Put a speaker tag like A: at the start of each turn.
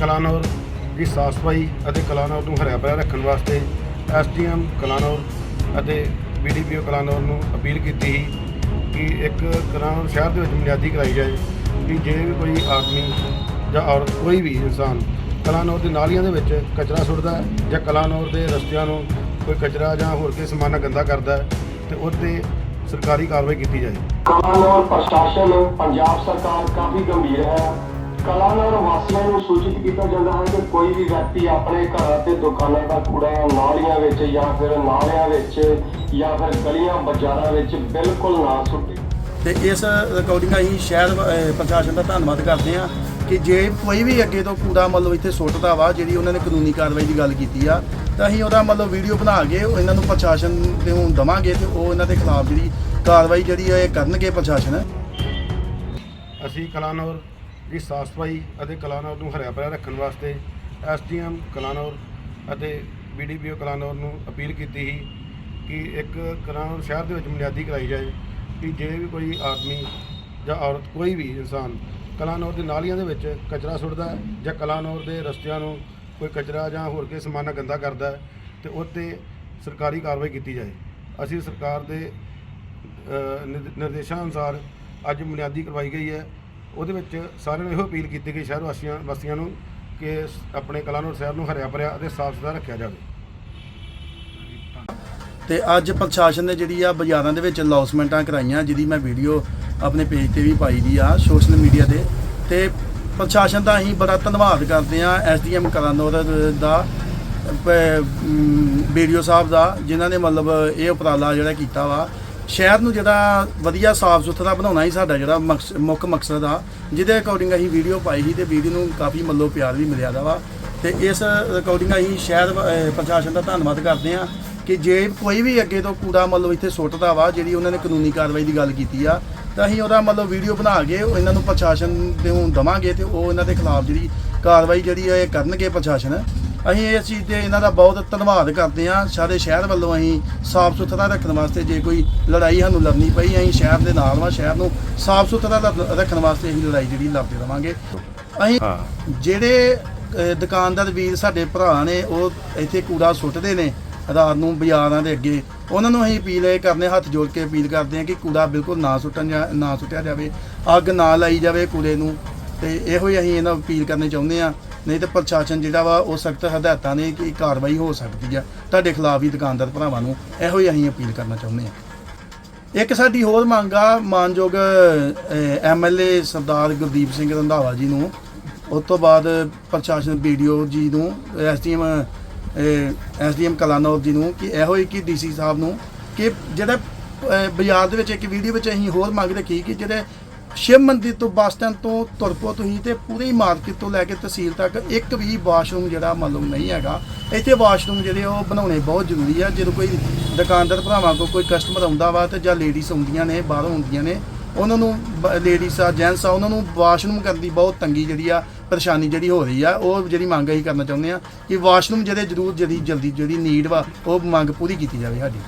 A: ਕਲਾਨੌਰ ਦੀ ਸਾਫ਼ ਸਫ਼ਾਈ ਅਤੇ ਕਲਾਨੌਰ ਨੂੰ ਹਰਿਆ ਭਰਿਆ ਰੱਖਣ ਵਾਸਤੇ ਐਸਡੀਐਮ ਕਲਾਨੌਰ ਅਤੇ ਬੀਡੀਪੀਓ ਕਲਾਨੌਰ ਨੂੰ ਅਪੀਲ ਕੀਤੀ ਸੀ ਕਿ ਇੱਕ ਕਲਾਨੌਰ ਸ਼ਹਿਰ ਦੇ ਵਿੱਚ ਬੁਨਿਆਦੀ ਕਰਾਈ ਜਾਏ ਕਿ ਜੇ ਵੀ ਕੋਈ ਆਦਮੀ ਜਾਂ ਔਰਤ ਕੋਈ ਵੀ ਇਨਸਾਨ ਕਲਾਨੌਰ ਦੇ ਨਾਲੀਆਂ ਦੇ ਵਿੱਚ ਕਚਰਾ ਸੁੱਟਦਾ ਹੈ ਜਾਂ ਕਲਾਨੌਰ ਦੇ ਰਸਤਿਆਂ ਨੂੰ ਕੋਈ ਕਚਰਾ ਜਾਂ ਹੋਰ ਕਿਸੇ ਸਮਾਨ ਨਾਲ ਗੰਦਾ ਕਰਦਾ ਹੈ, ਤੇ ਉਹ 'ਤੇ ਸਰਕਾਰੀ ਕਾਰਵਾਈ ਕੀਤੀ ਜਾਏ।
B: ਕਲਾਨੌਰ ਪ੍ਰਸ਼ਾਸਨ, ਪੰਜਾਬ ਸਰਕਾਰ ਕਾਫੀ ਗੰਭੀਰ ਹੈ। ਕਲਾਨੌਰ ਵਾਸੀਆਂ ਨੂੰ ਸੂਚਿਤ ਕੀਤਾ ਜਾਂਦਾ ਹੈ ਕਿ ਕੋਈ ਵੀ ਵਿਅਕਤੀ ਆਪਣੇ ਘਰਾਂ ਤੇ ਦੁਕਾਨਾਂ ਦਾ ਕੂੜਾ ਨਾਲੀਆਂ ਵਿੱਚ ਜਾਂ ਫਿਰ ਨਾਲਿਆਂ ਵਿੱਚ ਜਾਂ ਫਿਰ ਗਲੀਆਂ ਬਾਜ਼ਾਰਾਂ ਵਿੱਚ ਬਿਲਕੁਲ ਨਾ ਸੁੱਟੇ।
C: ਤੇ ਇਸ ਰਿਕਾਰਡਿੰਗ ਅਸੀਂ ਸ਼ਹਿਰ ਪ੍ਰਸ਼ਾਸਨ ਦਾ ਧੰਨਵਾਦ ਕਰਦੇ ਹਾਂ ਕਿ ਜੇ ਕੋਈ ਵੀ ਅੱਗੇ ਤੋਂ ਕੂੜਾ ਮਤਲਬ ਇੱਥੇ ਸੁੱਟਦਾ ਵਾ ਜਿਹੜੀ ਉਹਨਾਂ ਨੇ ਕਾਨੂੰਨੀ ਕਾਰਵਾਈ ਦੀ ਗੱਲ ਕੀਤੀ ਆ ਤਾਂ ਅਸੀਂ ਉਹਦਾ ਮਤਲਬ ਵੀਡੀਓ ਬਣਾ ਕੇ ਉਹ ਇਹਨਾਂ ਨੂੰ ਪ੍ਰਸ਼ਾਸਨ ਦੇ ਨੂੰ ਦਵਾਂਗੇ ਤੇ ਉਹ ਇਹਨਾਂ ਦੇ ਖਿਲਾਫ ਜਿਹੜੀ ਕਾਰਵਾਈ ਜਿਹੜੀ ਹੈ ਇਹ ਕਰਨਗੇ ਪ੍ਰਸ਼ਾਸਨ।
A: ਅਸੀਂ ਕਲਾਨੌਰ ਦੀ ਸਾਫ਼ ਸਫ਼ਾਈ ਅਤੇ ਕਲਾਨੌਰ ਨੂੰ ਹਰਿਆ ਭਰਿਆ ਰੱਖਣ ਵਾਸਤੇ ਐਸਡੀਐਮ ਕਲਾਨੌਰ ਅਤੇ ਬੀਡੀਪੀਓ ਕਲਾਨੌਰ ਨੂੰ ਅਪੀਲ ਕੀਤੀ ਸੀ ਕਿ ਇੱਕ ਕਲਾਨੌਰ ਸ਼ਹਿਰ ਦੇ ਵਿੱਚ ਬੁਨਿਆਦੀ ਕਰਾਈ ਜਾਏ ਕਿ ਜੇ ਵੀ ਕੋਈ ਆਦਮੀ ਜਾਂ ਔਰਤ ਕੋਈ ਵੀ ਇਨਸਾਨ ਕਲਾਨੌਰ ਦੇ ਨਾਲੀਆਂ ਦੇ ਵਿੱਚ ਕਚਰਾ ਸੁੱਟਦਾ ਜਾਂ ਕਲਾਨੌਰ ਦੇ ਰਸਤਿਆਂ ਨੂੰ ਕੋਈ ਕਚਰਾ ਜਾਂ ਹੋਰ ਕਿਸੇ ਸਮਾਨ ਗੰਦਾ ਕਰਦਾ ਹੈ ਤੇ ਉਹ 'ਤੇ ਸਰਕਾਰੀ ਕਾਰਵਾਈ ਕੀਤੀ ਜਾਏ। ਅਸੀਂ ਸਰਕਾਰ ਦੇ ਨਿਰ- ਨਿਰਦੇਸ਼ਾਂ ਅਨੁਸਾਰ ਅੱਜ ਬੁਨਿਆਦੀ ਕਰਵਾਈ ਗਈ ਹੈ। ਉਹਦੇ ਵਿੱਚ ਸਾਰਿਆਂ ਨੂੰ ਇਹੋ ਅਪੀਲ ਕੀਤੀ ਗਈ ਸ਼ਹਿਰ ਵਾਸੀਆਂ ਵਾਸੀਆਂ ਨੂੰ ਕਿ ਆਪਣੇ ਕਲਾਨੌਰ ਸ਼ਹਿਰ ਨੂੰ ਹਰਿਆ ਭਰਿਆ ਅਤੇ ਸਾਫ਼ ਸੁਥਰਾ ਰੱਖਿਆ ਜਾਵੇ।
C: ਤੇ ਅੱਜ ਪ੍ਰਸ਼ਾਸਨ ਨੇ ਜਿਹੜੀ ਆ ਬਾਜ਼ਾਰਾਂ ਦੇ ਵਿੱਚ ਲੌਸਮੈਂਟਾਂ ਕਰਾਈਆਂ, ਜਿਹਦੀ ਮੈਂ ਵੀਡੀਓ ਆਪਣੇ ਪੇਜ ਤੇ ਵੀ ਪਾਈ ਦੀ ਆ, ਸੋਸ਼ਲ ਮੀਡੀਆ ਤੇ। ਤੇ ਪ੍ਰਸ਼ਾਸਨ ਦਾ ਅਸੀਂ ਬੜਾ ਧੰਨਵਾਦ ਕਰਦੇ ਆ ਐਸਡੀਐਮ ਕਲਾਨੌਰ ਦਾ ਵੀਡੀਓ ਸਾਹਿਬ ਦਾ, ਜਿਨ੍ਹਾਂ ਨੇ ਮਤਲਬ ਇਹ ਉਪਰਾਲਾ ਜਿਹੜਾ ਕੀਤਾ ਵਾ। ਸ਼ਹਿਰ ਨੂੰ ਜਿਹੜਾ ਵਧੀਆ ਸਾਫ਼ ਸੁਥਰਾ ਬਣਾਉਣਾ ਹੀ ਸਾਡਾ ਜਿਹੜਾ ਮਕਸ- ਮੁੱਖ ਮਕਸਦ ਆ। ਜਿਹਦੇ ਅਕੋਰਡਿੰਗ ਅਸੀਂ ਵੀਡੀਓ ਪਾਈ ਸੀ ਤੇ ਵੀਡੀਓ ਨੂੰ ਕਾਫੀ ਮਤਲਬ ਪਿਆਰ ਵੀ ਮਿਲਿਆ ਦਾ ਵਾ। ਤੇ ਇਸ ਰਿਕਾਰਡਿੰਗ ਅਸੀਂ ਸ਼ਹਿਰ ਪ੍ਰਸ਼ਾਸਨ ਦਾ ਧੰਨਵਾਦ ਕਰਦੇ ਆ ਕਿ ਜੇ ਕੋਈ ਵੀ ਅੱਗੇ ਤੋਂ ਕੂੜਾ ਮਤਲਬ ਇੱਥੇ ਸੁੱਟਦਾ ਵਾ, ਜਿਹੜੀ ਉਹਨਾਂ ਨੇ ਕਾਨੂੰਨੀ ਕਾਰਵਾਈ ਦੀ ਗੱਲ ਕੀਤੀ ਆ, ਤਾਂ ਅਸੀਂ ਉਹਦਾ ਮਤਲਬ ਵੀਡੀਓ ਬਣਾ ਕੇ ਇਹਨਾਂ ਨੂੰ ਪ੍ਰਸ਼ਾਸਨ ਦੇ ਨੂੰ ਦਵਾਂਗੇ ਤੇ ਉਹ ਇਹਨਾਂ ਦੇ ਖਿਲਾਫ ਜਿਹੜੀ ਕਾਰਵਾਈ ਜਿਹੜੀ ਹੈ ਇਹ ਕਰਨਗੇ ਪ੍ਰਸ਼ਾਸਨ। ਅਸੀਂ ਇਸ ਚੀਜ਼ ਤੇ ਇਹਨਾਂ ਦਾ ਬਹੁਤ ਧੰਨਵਾਦ ਕਰਦੇ ਹਾਂ। ਸਾਰੇ ਸ਼ਹਿਰ ਵੱਲੋਂ ਅਸੀਂ ਸਾਫ਼ ਸੁਥਰਾ ਰੱਖਣ ਵਾਸਤੇ ਜੇ ਕੋਈ ਲੜਾਈ ਸਾਨੂੰ ਲੜਨੀ ਪਈ ਅਸੀਂ ਸ਼ਹਿਰ ਦੇ ਨਾਲ ਵਾ ਸ਼ਹਿਰ ਨੂੰ ਸਾਫ਼ ਸੁਥਰਾ ਰੱਖਣ ਵਾਸਤੇ ਅਸੀਂ ਲੜਾਈ ਜਿਹੜੀ ਲੜਦੇ ਰਵਾਂਗੇ। ਅਸੀਂ ਜਿਹੜੇ ਦੁਕਾਨਦਾਰ ਵੀਰ ਸਾਡੇ ਭਰਾ ਨੇ ਉਹ ਇੱਥੇ ਕੂੜਾ ਸੁੱਟਦੇ ਨੇ ਰਾਤ ਨੂੰ ਬਾਜ਼ਾਰਾਂ ਦੇ ਅੱਗੇ ਉਹਨਾਂ ਨੂੰ ਅਸੀਂ ਅਪੀਲ ਇਹ ਕਰਨੇ ਹੱਥ ਜੋੜ ਕੇ ਅਪੀਲ ਕਰਦੇ ਹਾਂ ਕਿ ਕੂੜਾ ਬਿਲਕੁਲ ਨਾ ਸੁੱਟਣ ਜਾ ਨਾ ਸੁੱਟਿਆ ਜਾਵੇ ਅੱਗ ਨਾ ਲਾਈ ਜਾਵੇ ਕੂੜੇ ਨੂੰ। ਤੇ ਇਹੋ ਹੀ ਅਸੀਂ ਇਹਨਾਂ ਨੂੰ ਅਪੀਲ ਕਰਨੀ ਚਾਹੁੰਦੇ ਆ ਨਹੀਂ ਤੇ ਪ੍ਰਸ਼ਾਸਨ ਜਿਹੜਾ ਵਾ, ਉਹ ਸਖਤ ਹਦਾਇਤਾਂ ਨੇ ਕਿ ਕਾਰਵਾਈ ਹੋ ਸਕਦੀ ਆ। ਤੁਹਾਡੇ ਖਿਲਾਫ ਵੀ ਦੁਕਾਨਦਾਰ ਭਰਾਵਾਂ ਨੂੰ ਇਹੋ ਹੀ ਅਸੀਂ ਅਪੀਲ ਕਰਨਾ ਚਾਹੁੰਦੇ ਹਾਂ। ਇੱਕ ਸਾਡੀ ਹੋਰ ਮੰਗ ਆ, ਮਾਨਯੋਗ ਐਮਐਲਏ ਸਰਦਾਰ ਗੁਰਦੀਪ ਸਿੰਘ ਰੰਧਾਵਾ ਜੀ ਨੂੰ। ਉਸ ਤੋਂ ਬਾਅਦ ਪ੍ਰਸ਼ਾਸਨ ਵੀਡੀਓ ਜੀ ਨੂੰ ਐਸਡੀਐਮ ਐਸਡੀਐਮ ਕਲਾਨੌਰ ਜੀ ਨੂੰ ਕਿ ਇਹੋ ਹੀ ਕਿ ਡੀਸੀ ਸਾਹਿਬ ਨੂੰ ਕਿ ਜਿਹੜਾ ਬਾਜ਼ਾਰ ਦੇ ਵਿੱਚ ਇੱਕ ਵੀਡੀਓ ਵਿੱਚ ਅਸੀਂ ਹੋਰ ਮੰਗ ਰੱਖੀ ਕਿ ਜਿਹੜੇ ਸ਼ਿਵ ਮੰਦਿਰ ਤੋਂ ਬੱਸ ਸਟੈਂਡ ਤੋਂ ਤੁਰਪੋ ਤੁਸੀਂ ਤੇ ਪੂਰੀ ਮਾਰਕੀਟ ਤੋਂ ਲੈ ਕੇ ਤਹਿਸੀਲ ਤੱਕ ਇੱਕ ਵੀ ਵਾਸ਼ਰੂਮ ਜਿਹੜਾ ਮਾਲੂਮ ਨਹੀਂ ਹੈਗਾ। ਇੱਥੇ ਵਾਸ਼ਰੂਮ ਜਿਹੜੇ ਉਹ ਬਣਾਉਣੇ ਬਹੁਤ ਜ਼ਰੂਰੀ ਆ। ਜਦੋਂ ਕੋਈ ਦੁਕਾਨਦਾਰ ਭਰਾਵਾਂ ਕੋਲ ਕੋਈ ਕਸਟਮਰ ਆਉਂਦਾ ਵਾ ਤੇ ਜਾਂ ਲੇਡੀਜ਼ ਆਉਂਦੀਆਂ ਨੇ, ਬਾਹਰੋਂ ਆਉਂਦੀਆਂ ਨੇ, ਉਹਨਾਂ ਨੂੰ ਲੇਡੀਜ਼ ਆ ਜੈਂਟਸ ਆ, ਉਹਨਾਂ ਨੂੰ ਵਾਸ਼ਰੂਮ ਕਰਨ ਦੀ ਬਹੁਤ ਤੰਗੀ ਜਿਹੜੀ ਆ, ਪਰੇਸ਼ਾਨੀ ਜਿਹੜੀ ਹੋ ਰਹੀ ਆ, ਉਹ ਜਿਹੜੀ ਮੰਗ ਅਸੀਂ ਕਰਨਾ ਚਾਹੁੰਦੇ ਆ ਕਿ ਵਾਸ਼ਰੂਮ ਜਿਹੜੇ ਜ਼ਰੂਰ ਜਿਹੜੀ ਜਲਦੀ ਜਿਹੜੀ ਨੀਡ ਵਾ, ਉਹ ਮੰਗ ਪੂਰੀ ਕੀਤੀ ਜਾਵੇ ਸਾਡੀ।